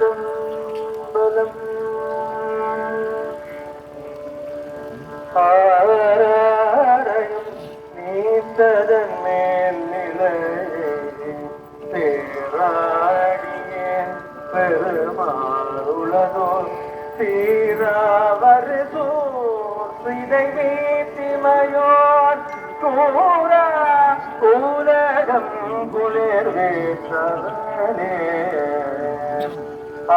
திருச்சிற்றம்பலம் ஆராயம் நீத்ததன் மேல் நிலையே பேராடியேன் பெருமாளுளதோ சீராவரு சோர் சிதை வீட்டிமையோர் கூறா உலகம் குளிர் வேற்றவனே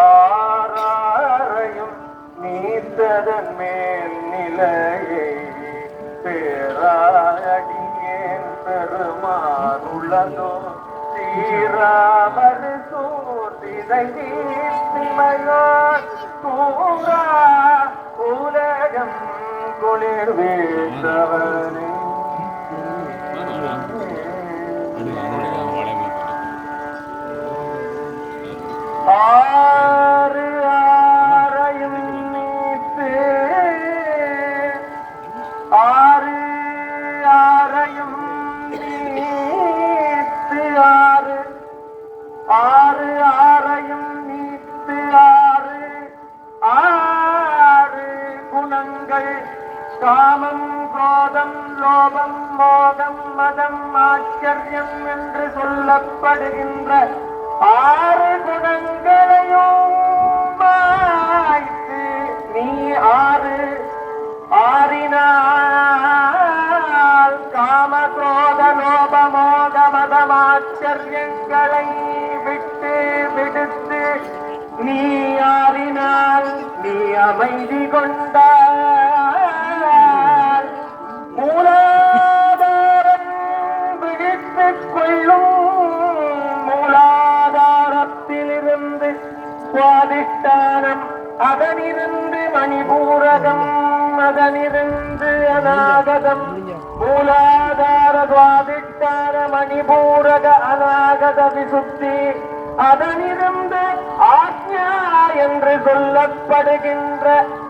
ஆராரையும் நீத்ததன் மேல் நிலையை பேராடியேன் பெருமானுள்ளதோ. சீராமது சூர்திதை ஆறு ஆறையும் நீத்து ஆறு. ஆறு ஆறையும் நீத்து ஆறு. ஆறு குணங்கள் காமம் கோதம் லோபம் மோகம் மதம் ஆச்சரியம் என்று சொல்லப்படுகின்ற ஆறு குணங்களையும் மாறினால் காம குரோத லோப மோக மதமாச்சரியங்களை விட்டு விடுத்து நீ ஆறினால் நீ அமைதி கொண்டார் அநாகதம் மூலாதார சுவாதிஷ்டான மணிபூரக அநாகத விசுத்தி அதனிருந்து ஆக்ஞா என்று சொல்லப்படுகின்ற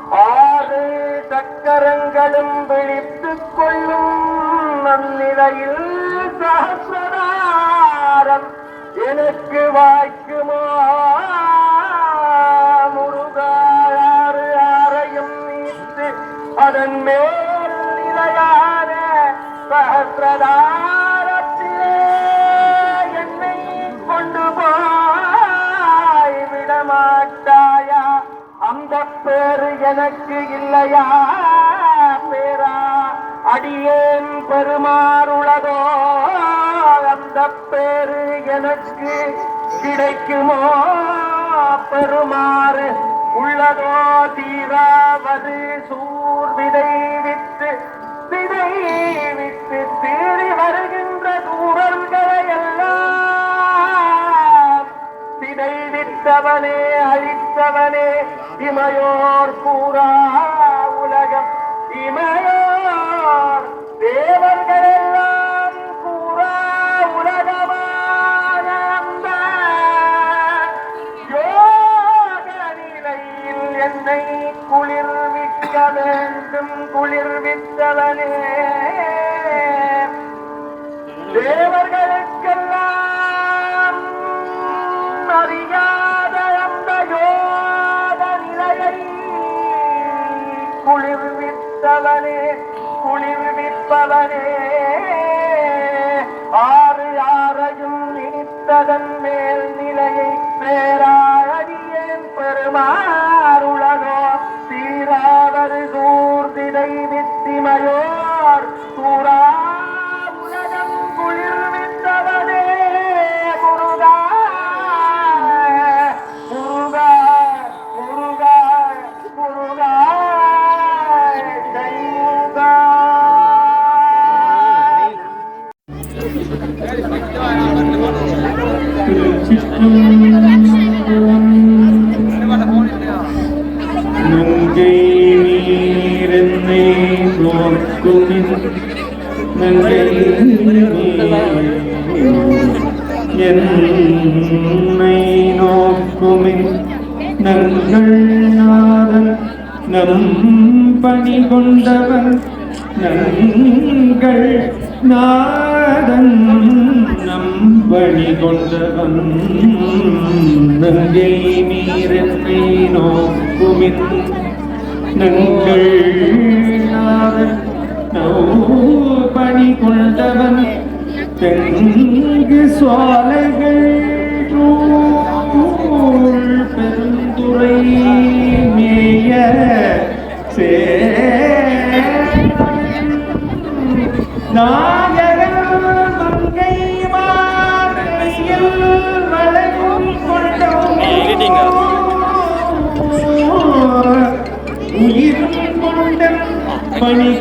ஆறு சக்கரங்களும் விழித்துக் கொள்ளும் நன்னிலையில் சகசிரதாரம். எனக்கு வாய்க்குமா? பேரு எனக்கு இல்லையா? பேரா அடியேன் பெருமாறுளதோ அந்த பேரு எனக்கு கிடைக்குமோ? பெருமாறு உள்ளதோ தீராவது சூர் விதை விட்டு விதை விட்டு தேறி வருகின்ற தூரல்களை எல்லாம் விதை வித்தவனே அழித்தவனே இமையோர் கூறா உலகம் குளிர்வித்தவனே குளிர்விப்பவனே ஆறு ஆறையும் நினைத்ததன் மேல் நிலையை பேராழியன் பெருமாள் கொண்டவன் நங்கள் நாதன் நம் கொண்டவன் நங்கை நீரென்னை நோக்குமின் நங்கள் நாதன் பணி கொண்டவன் தெங்கு சோலைகள் பெருந்துரை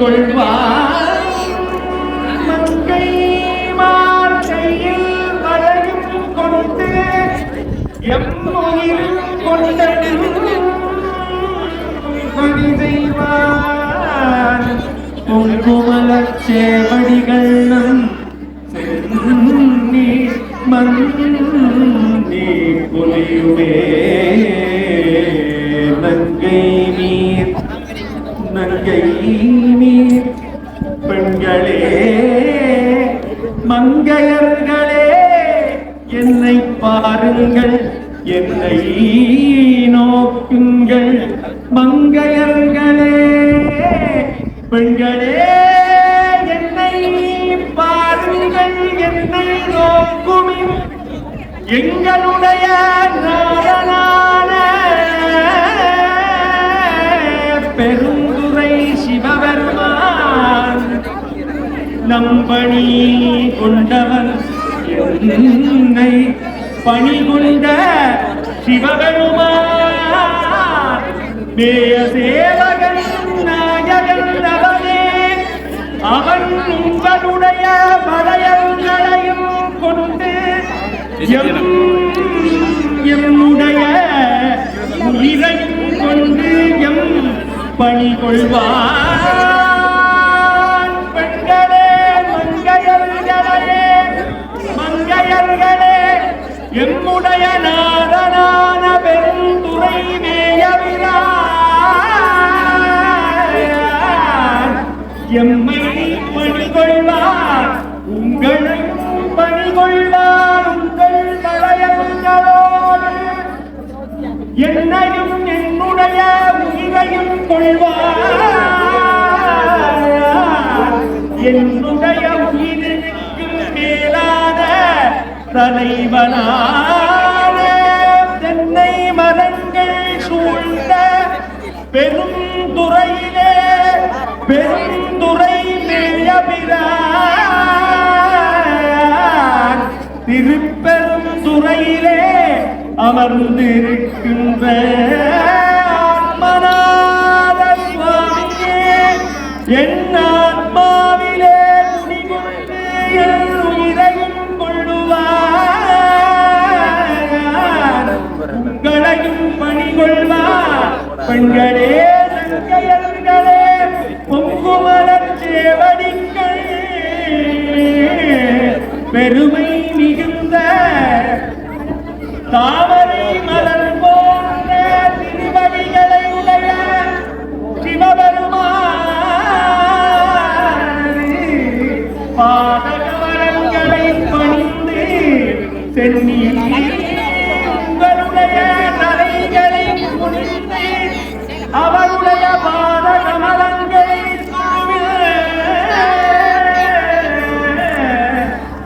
கொள்வார் மங்கை மாலையில் மலையும் கொண்டு எம் கொண்ட செய்வார் பொங்குமலச் சேவடிகள் நம் சென்னி மன்னி பொலியுமே நங்கை மங்கை நீர் பெண்களே மங்கையர்களே என்னை பாருங்கள் என்னை நோக்குங்கள். மங்கையர்களே பெண்களே என்னை பாருங்கள் என்னை நோக்குமின். எங்களுடைய நாடனான பெரும் சிவபெருமான். நம்பணி கொண்டவன். என்னை பணி கொண்ட சிவபெருமான். மேய சேவகன் நாயகன் அவனே அவன் உங்களுடைய வளையங்களையும் கொண்டு என்னுடைய எம்முடைய உயிரையும் பணி கொள்வான். பெண்களே மங்கையர்களே மங்கையர்களே என்னுடைய நாதனான பெருந்துரை மேயவிரான். எம்மை பணி கொள்வார் உங்களையும் பணி கொள்வார் உங்கள் வளையங்களோடு என்னையும் என்னுடைய உயிரையும் கொள்வார் என்னுடைய உயிருக்கு மேலான தலைவனான தென்னை மரங்கள் சூழ்ந்த பெரும் துறையிலே பெருந்துறை மேயபிரான் திருப்பெரும் துறையிலே அமர்ந்திருக்கின்ற என் ஆத்மாவிலே குடிகொண்டு என் உயிரையும் கொள்ளுவார். உங்களையும் பணி பெண்களே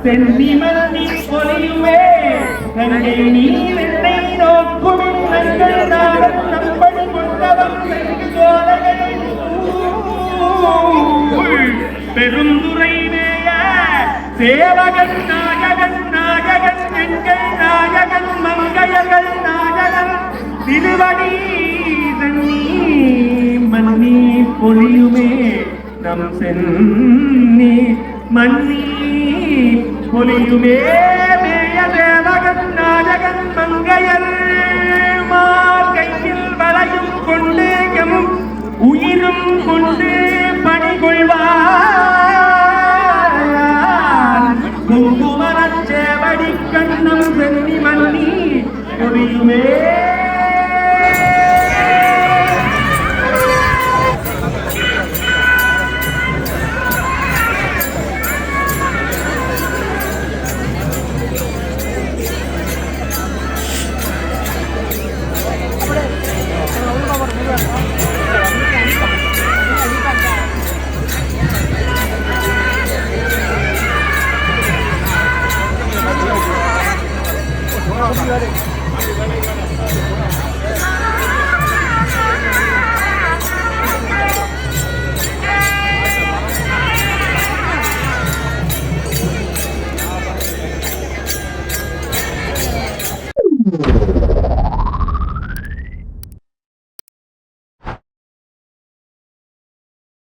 சென்னி மன்னி பொலியுமே நங்கை நீ வெண்ணை நோக்கும். நங்கள் நாடன் நம்படி கொண்டவம் சென்று சோலைகளை பெருந்துரை நேய சேவகன் நாயகன் நாயகன் எங்கள் நாயகன் மங்கையர்கள் நாயகன். திருவடி தண்ணி மன்னி பொழியுமே நம் சென்னி மன்னி பொலியுமே மேய தேவகன் நாயகன் மங்கையர் மார் கையில் வளையும் கொண்டு எம் உயிரும் கொண்டு